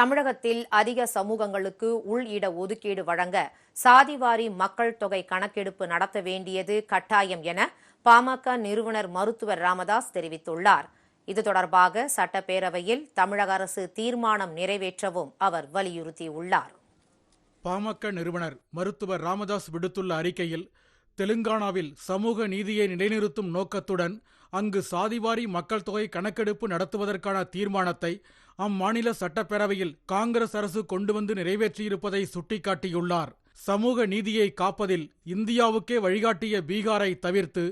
தமிழகத்தில் அதிக சமூகங்களுக்கு உள் இட ஒதுக்கீடு வழங்க சாதிவாரி மக்கள் தொகை கணக்கெடுப்பு நடத்த வேண்டியது கட்டாயம் என பாமக நிறுவனர் மருத்துவர் ராமதாஸ் தெரிவித்துள்ளார். இது தொடர்பாக சட்டப்பேரவையில் தமிழக அரசு தீர்மானம் நிறைவேற்றவும் அவர் வலியுறுத்தியுள்ளார். பாமக நிறுவனர் மருத்துவர் ராமதாஸ் விடுத்துள்ள அறிக்கையில் தெலுங்கானாவில் சமூக நீதியை நிலைநிறுத்தும் நோக்கத்துடன் அங்கு சாதிவாரி மக்கள் தொகை கணக்கெடுப்பு நடத்துவதற்கான தீர்மானத்தை அம்மாநில சட்டப்பேரவையில் காங்கிரஸ் அரசு கொண்டு வந்து நிறைவேற்றியிருப்பதை சுட்டிக்காட்டியுள்ளார். சமூக நீதியை காப்பதில் இந்தியாவுக்கே வழிகாட்டிய பீகாரை தவிர்த்து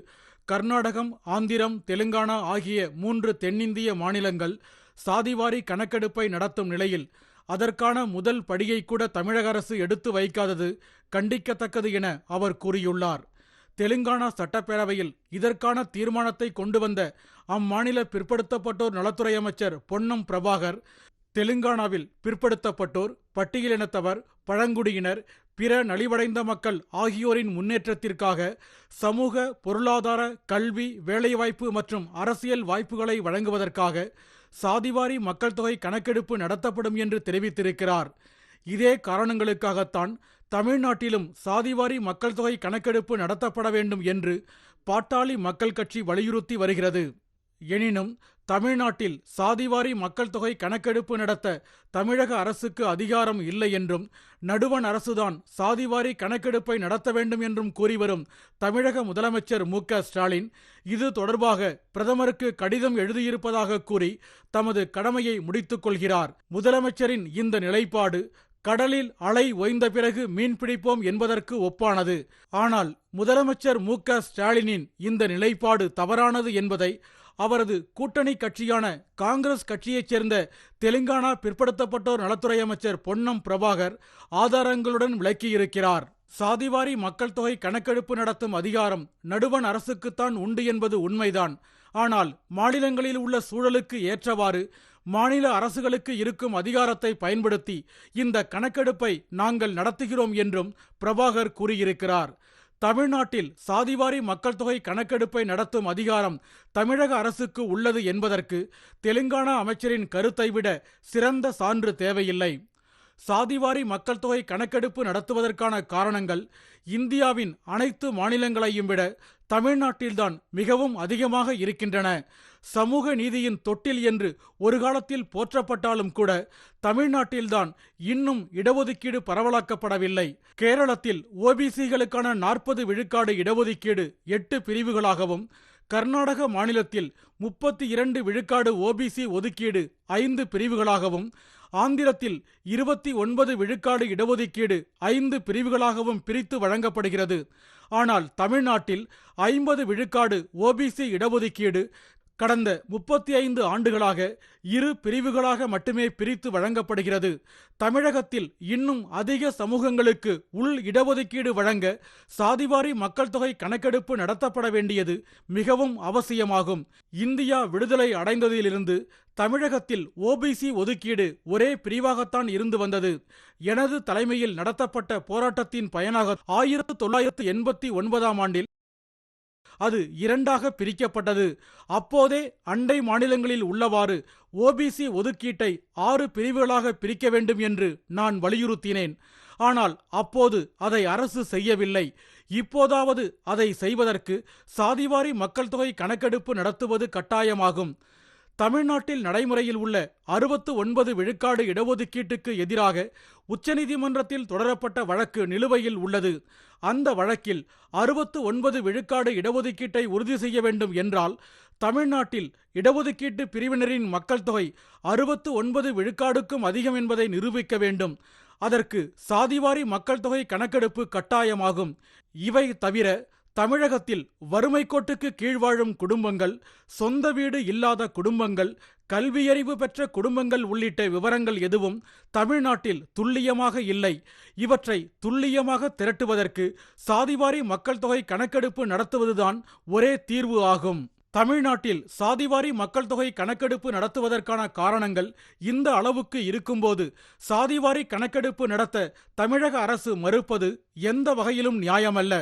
கர்நாடகம் ஆந்திரம் தெலுங்கானா ஆகிய மூன்று தென்னிந்திய மாநிலங்கள் சாதிவாரி கணக்கெடுப்பை நடத்தும் நிலையில் அதற்கான முதல் படியை கூட தமிழக அரசு எடுத்து வைக்காதது கண்டிக்கத்தக்கது என அவர் கூறியுள்ளார். தெலுங்கானா சட்டப்பேரவையில் இதற்கான தீர்மானத்தை கொண்டு வந்த அம்மாநில பிற்படுத்தப்பட்டோர் நலத்துறை அமைச்சர் பொன்னம் பிரபாகர் தெலுங்கானாவில் பிற்படுத்தப்பட்டோர் பட்டியலினத்தவர் பழங்குடியினர் பிற நலிவடைந்த மக்கள் ஆகியோரின் முன்னேற்றத்திற்காக சமூக பொருளாதார கல்வி வேலைவாய்ப்பு மற்றும் அரசியல் வாய்ப்புகளை வழங்குவதற்காக சாதிவாரி மக்கள் தொகை கணக்கெடுப்பு நடத்தப்படும் என்று தெரிவித்திருக்கிறார். இதே காரணங்களுக்காகத்தான் தமிழ்நாட்டிலும் சாதிவாரி மக்கள் தொகை கணக்கெடுப்பு நடத்தப்பட வேண்டும் என்று பாட்டாளி மக்கள் கட்சி வலியுறுத்தி வருகிறது. எனினும் தமிழ்நாட்டில் சாதிவாரி மக்கள் தொகை கணக்கெடுப்பு நடத்த தமிழக அரசுக்கு அதிகாரம் இல்லை என்றும் நடுவண் அரசுதான் சாதிவாரி கணக்கெடுப்பை நடத்த வேண்டும் என்றும் கூறிவரும் தமிழக முதலமைச்சர் மு க ஸ்டாலின் இது தொடர்பாக பிரதமருக்கு கடிதம் எழுதியிருப்பதாக கூறி தமது கடமையை முடித்துக் கொள்கிறார். முதலமைச்சரின் இந்த நிலைப்பாடு கடலில் அலை ஓய்ந்த பிறகு மீன் பிடிப்போம் என்பதற்கு ஒப்பானது. ஆனால் முதலமைச்சர் மு க ஸ்டாலினின் இந்த நிலைப்பாடு தவறானது என்பதை அவரது கூட்டணி கட்சியான காங்கிரஸ் கட்சியைச் சேர்ந்த தெலுங்கானா பிற்படுத்தப்பட்டோர் நலத்துறை அமைச்சர் பொன்னம் பிரபாகர் ஆதாரங்களுடன் விளக்கியிருக்கிறார். சாதிவாரி மக்கள் தொகை கணக்கெடுப்பு நடத்தும் அதிகாரம் நடுவண் அரசுக்குத்தான் உண்டு என்பது உண்மைதான். ஆனால் மாநிலங்களில் உள்ள சூழலுக்கு ஏற்றவாறு மாநில அரசுகளுக்கு இருக்கும் அதிகாரத்தை பயன்படுத்தி இந்த கணக்கெடுப்பை நாங்கள் நடத்துகிறோம் என்றும் பிரபாகர் கூறியிருக்கிறார். தமிழ்நாட்டில் சாதிவாரி மக்கள் தொகை கணக்கெடுப்பை நடத்தும் அதிகாரம் தமிழக அரசுக்கு உள்ளது என்பதற்கு தெலுங்கானா அமைச்சரின் கருத்தை விட சிறந்த சான்று தேவையில்லை. சாதிவாரி மக்கள் தொகை கணக்கெடுப்பு நடத்துவதற்கான காரணங்கள் இந்தியாவின் அனைத்து மாநிலங்களையும் விட தமிழ்நாட்டில்தான் மிகவும் அதிகமாக இருக்கின்றன. சமூக நீதியின் தொட்டில் என்று ஒரு காலத்தில் போற்றப்பட்டாலும் கூட தமிழ்நாட்டில்தான் இன்னும் இடஒதுக்கீடு பரவலாக்கப்படவில்லை. கேரளத்தில் ஓபிசிகளுக்கான நாற்பது விழுக்காடு இடஒதுக்கீடு எட்டு பிரிவுகளாகவும் கர்நாடக மாநிலத்தில் முப்பத்தி இரண்டு விழுக்காடு ஓபிசி ஒதுக்கீடு ஐந்து பிரிவுகளாகவும் ஆந்திரத்தில் இருபத்தி ஒன்பது விழுக்காடு இடஒதுக்கீடு ஐந்து பிரிவுகளாகவும் பிரித்து வழங்கப்படுகிறது. ஆனால் தமிழ்நாட்டில் ஐம்பது விழுக்காடு ஓபிசி இடஒதுக்கீடு கடந்த முப்பத்தி ஐந்து ஆண்டுகளாக இரு பிரிவுகளாக மட்டுமே பிரித்து வழங்கப்படுகிறது. தமிழகத்தில் இன்னும் அதிக சமூகங்களுக்கு உள் இடஒதுக்கீடு வழங்க சாதிவாரி மக்கள் தொகை கணக்கெடுப்பு நடத்தப்பட வேண்டியது மிகவும் அவசியமாகும். இந்தியா விடுதலை அடைந்ததிலிருந்து தமிழகத்தில் ஓபிசி ஒதுக்கீடு ஒரே பிரிவாகத்தான் இருந்து வந்தது. எனது தலைமையில் நடத்தப்பட்ட போராட்டத்தின் பயனாக ஆயிரத்து தொள்ளாயிரத்து எண்பத்தி ஒன்பதாம் ஆண்டில் அது இரண்டாக பிரிக்கப்பட்டது. அப்போதே அண்டை மாநிலங்களில் உள்ளவாறு ஓபிசி ஒதுக்கீட்டை ஆறு பிரிவுகளாக பிரிக்க வேண்டும் என்று நான் வலியுறுத்தினேன். ஆனால் அப்போது அதை அரசு செய்யவில்லை. இப்போதாவது அதை செய்வதற்கு சாதிவாரி மக்கள் தொகை கணக்கெடுப்பு நடத்துவது கட்டாயமாகும். தமிழ்நாட்டில் நடைமுறையில் உள்ள அறுபத்து ஒன்பது விழுக்காடு இடஒதுக்கீட்டுக்கு எதிராக உச்சநீதிமன்றத்தில் தொடரப்பட்ட வழக்கு நிலுவையில் உள்ளது. அந்த வழக்கில் அறுபத்து ஒன்பது விழுக்காடு இடஒதுக்கீட்டை உறுதி செய்ய வேண்டும் என்றால் தமிழ்நாட்டில் இடஒதுக்கீட்டு பிரிவினரின் மக்கள் தொகை அறுபத்து ஒன்பது விழுக்காடுக்கும் அதிகம் என்பதை நிரூபிக்க வேண்டும். அதற்கு சாதிவாரி மக்கள் தொகை கணக்கெடுப்பு கட்டாயமாகும். இவை தவிர தமிழகத்தில் வறுமை கோட்டுக்கு கீழ் வாழும் குடும்பங்கள் சொந்த வீடு இல்லாத குடும்பங்கள் கல்வியறிவு பெற்ற குடும்பங்கள் உள்ளிட்ட விவரங்கள் எதுவும் தமிழ்நாட்டில் துல்லியமாக இல்லை. இவற்றை துல்லியமாக திரட்டுவதற்கு சாதிவாரி மக்கள் தொகை கணக்கெடுப்பு நடத்துவதுதான் ஒரே தீர்வு ஆகும். தமிழ்நாட்டில் சாதிவாரி மக்கள் தொகை கணக்கெடுப்பு நடத்துவதற்கான காரணங்கள் இந்த அளவுக்கு இருக்கும்போது சாதிவாரி கணக்கெடுப்பு நடத்த தமிழக அரசு மறுப்பது எந்த வகையிலும் நியாயமல்ல.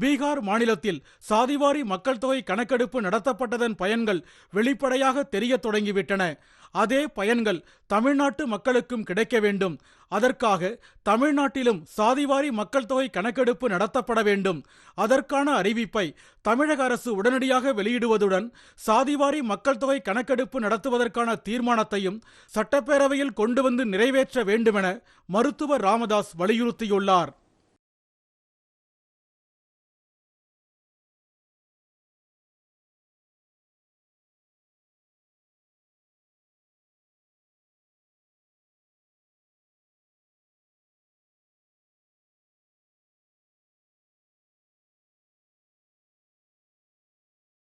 பீகார் மாநிலத்தில் சாதிவாரி மக்கள் தொகை கணக்கெடுப்பு நடத்தப்பட்டதன் பயன்கள் வெளிப்படையாக தெரியத் தொடங்கிவிட்டன. அதே பயன்கள் தமிழ்நாட்டு மக்களுக்கும் கிடைக்க வேண்டும். அதற்காக தமிழ்நாட்டிலும் சாதிவாரி மக்கள் தொகை கணக்கெடுப்பு நடத்தப்பட வேண்டும். அதற்கான அறிவிப்பை தமிழக அரசு உடனடியாக வெளியிடுவதுடன் சாதிவாரி மக்கள் தொகை கணக்கெடுப்பு நடத்துவதற்கான தீர்மானத்தையும் சட்டப்பேரவையில் கொண்டு வந்து நிறைவேற்ற வேண்டுமென மருத்துவர் ராமதாஸ் வலியுறுத்தியுள்ளார்.